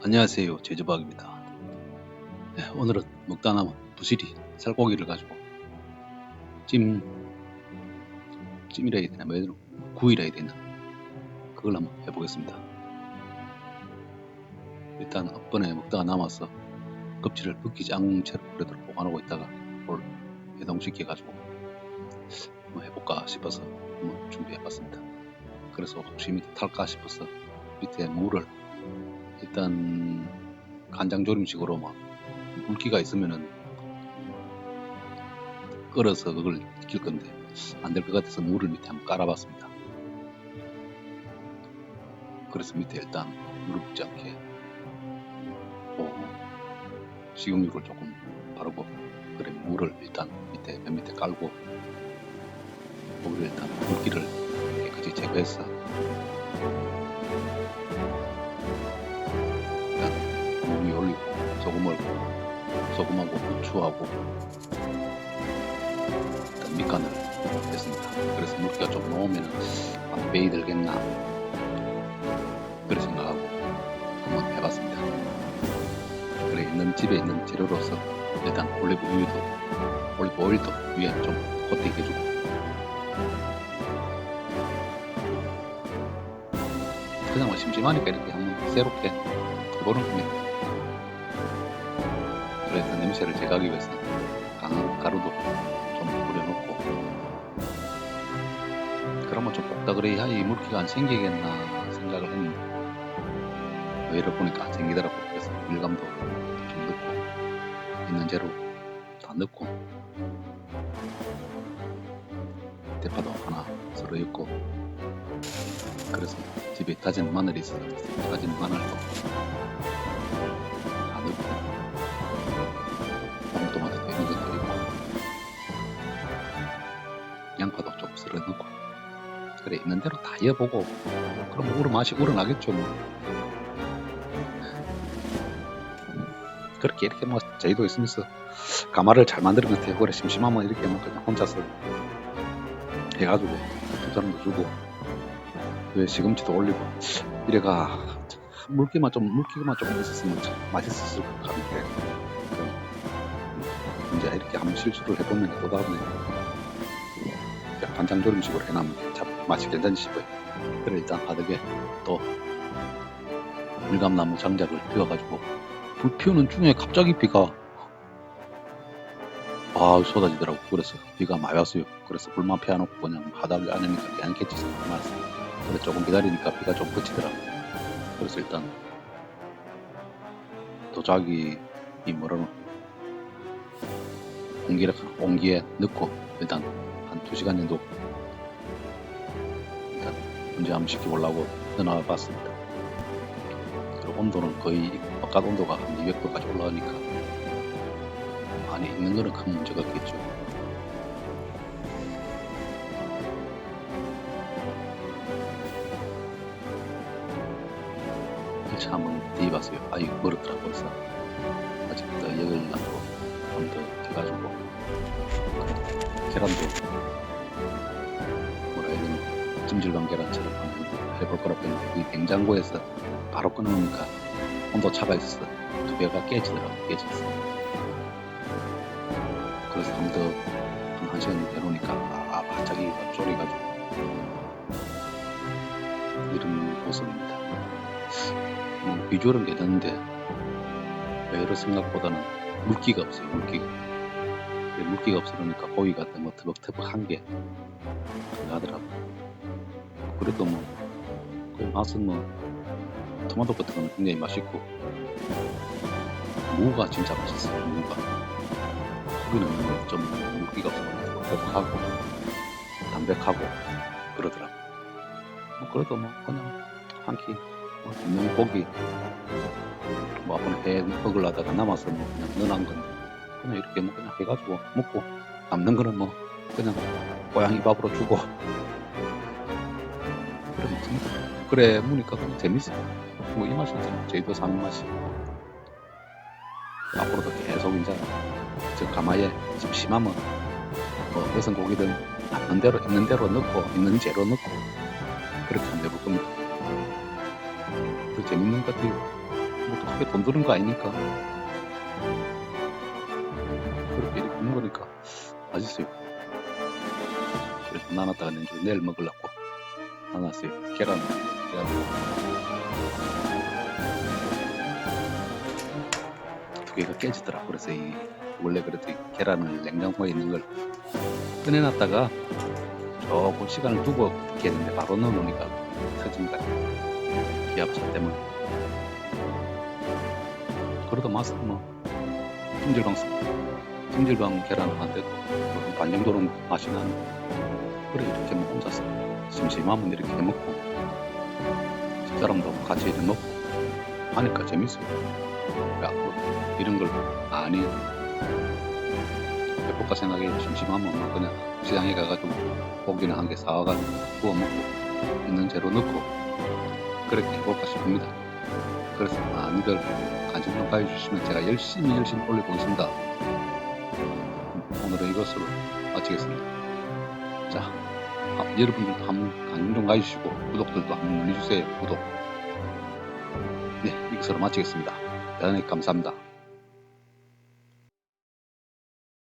안녕하세요. 제주박입니다. 네, 오늘은 먹다 남은 부시리 살코기를 가지고 찜 찜이라 해야 되나 뭐 구이라 해야 되나 그걸 한번 해보겠습니다. 일단 앞번에 먹다가 남아서 껍질을 벗기지 않은 채로 오래도록 보관하고 있다가 오늘 해동시켜 가지고 한번 해볼까 싶어서 한번 준비해봤습니다. 그래서 혹시 밑에 탈까 싶어서 밑에 물을 일단 간장조림식으로 막 물기가 있으면은 끓여서 그걸 익힐 건데 안 될 것 같아서 물을 밑에 한번 깔아봤습니다. 그래서 밑에 일단 물을 붓지 않게 어, 식용유를 조금 바르고 그래 물을 일단 밑에 맨 밑에 깔고 고기를 일단 물기를 깨끗이 제거해서 소금을 소금하고 후추하고 밑간을 했습니다. 그래서 물기가 좀 나오면은 안 배이 들겠나 그런 생각하고 한번 해봤습니다. 그래 있는 집에 있는 재료로서 일단 올리브 우유도 올리브 오일도 위에 좀 코팅 해주고 그냥 뭐 심심하니까 이렇게 한번 새롭게 해보는 겁니다. 그래서 냄새를 제거하기 위해서 강한 가루도 좀 뿌려놓고 그러면 좀 볶다그레야 이 물기가 안 생기겠나 생각을 했는데 의외로 보니까 안 생기더라고요. 그래서 밀감도 좀 넣고 있는 재료 다 넣고 대파도 하나 썰어 넣고 그래서 집에 다진 마늘이 있어서 다진 마늘도 그래 있는 대로 다 이어보고 그럼 우러 맛이 우러나겠죠 뭐. 그렇게 이렇게 뭐 저희도 있으면서 가마를 잘 만드는 것 같아요. 그래 심심하면 이렇게 뭐 그냥 혼자서 해가지고 두 사람도 주고 왜 시금치도 올리고 이래가 물기만 좀 물기만 좀 있었으면 참 맛있었을 것 같은데. 그 이제 이렇게 한번 실수를 해보면 또 다음에 간장조림식으로 해놓으면 참 괜찮지 싶어요. 그래 일단 바닥에 또 물감나무 장작을 피워가지고 불 피우는 중에 갑자기 비가 아 쏟아지더라고. 그래서 비가 많이 왔어요. 그래서 불만 피워놓고 그냥 바닥 안에니까? 그냥 캐치서 말았어 그래 조금 기다리니까 비가 좀 그치더라고 그래서 일단 도자기 이 뭐라노 온기를 온기에 넣고 일단 한두 시간 정도 일단 분재함 시켜 보려고 넣어봤습니다. 그리고 온도는 거의 바깥 온도가 한 200도까지 올라가니까 안에 있는 거는 큰 문제가 없겠죠. 일차 한번 뒤봤어요. 아 이거 멀었더라고 그래서 아직 더 역을 낳고 한번더 뒤가지고 계란도 계란처럼 한번 해볼 거라고 했는데 이 냉장고에서 바로 꺼놓으니까 온도 차가 있어서 두 개가 깨지더라고 깨졌어. 그래서 한번더한 1시간 해놓으니까 아, 아 바짝이가 졸여가지고 이런 모습입니다. 뭐 비주얼은 괜찮은데 외로 생각보다는 물기가 없어요 물기가. 물기가 없으니까 고기가 뭐 터벅터벅한 게 나더라고. 그래도 뭐, 그 맛은 뭐, 토마토 같은 건 굉장히 맛있고, 무가 진짜 맛있어요, 무가. 고기는 좀 없어서 고하고 담백하고, 그러더라고. 뭐, 그래도 뭐, 그냥 한 끼, 뭐, 있는 고기, 뭐, 한번 해 먹으려다가 남아서 뭐, 그냥 넣어놓은 건데, 그냥 이렇게 뭐 그냥 해가지고 먹고 남는 거는 뭐 그냥 고양이 밥으로 주고 그래 먹으니까 그냥 재밌어. 뭐 이 맛이잖아. 저희도 사는 맛이. 앞으로도 계속 이제 저 가마에 심심하면 뭐 여성 고기든 남는 대로 있는 대로 넣고 있는 재료 넣고 그렇게 한번 해볼 겁니다. 그 재밌는 것 같아요. 뭐또 크게 돈 드는 거 아니니까. 그렇게 먹는 거니까 맛있어요. 그래서 나눴다가 내일 먹으려고 나눴어요. 계란. 두 개가 깨지더라. 그래서 이 원래 그래도 이 계란을 냉장고에 있는 걸 꺼내놨다가 조금 시간을 두고 깨는데 바로 넣어놓으니까 터집니다. 기압차 때문에. 그래도 맛은 뭐 찜질방 찜질방 계란은 안 돼도 뭐반 정도는 맛이 나는 그래 이렇게 뭐 혼자서 심심하면 이렇게 해 먹고 집사람도 같이 이렇게 먹고 하니까 재밌어요. 그래갖고 이런 걸 많이 해볼까 생각해 심심하면 뭐 그냥 시장에 가가지고 고기는 한개 사와가지고 구워 먹고 있는 재료 넣고 그렇게 해볼까 싶습니다. 그래서 많이들 관심 좀 가져주시면 제가 열심히 열심히 올려보겠습니다. 오늘은 이것으로 마치겠습니다. 자, 아, 여러분들도 한번 관심 좀 가주시고 구독들도 한번 눌러주세요. 구독. 네, 이것으로 마치겠습니다. 대단히 감사합니다.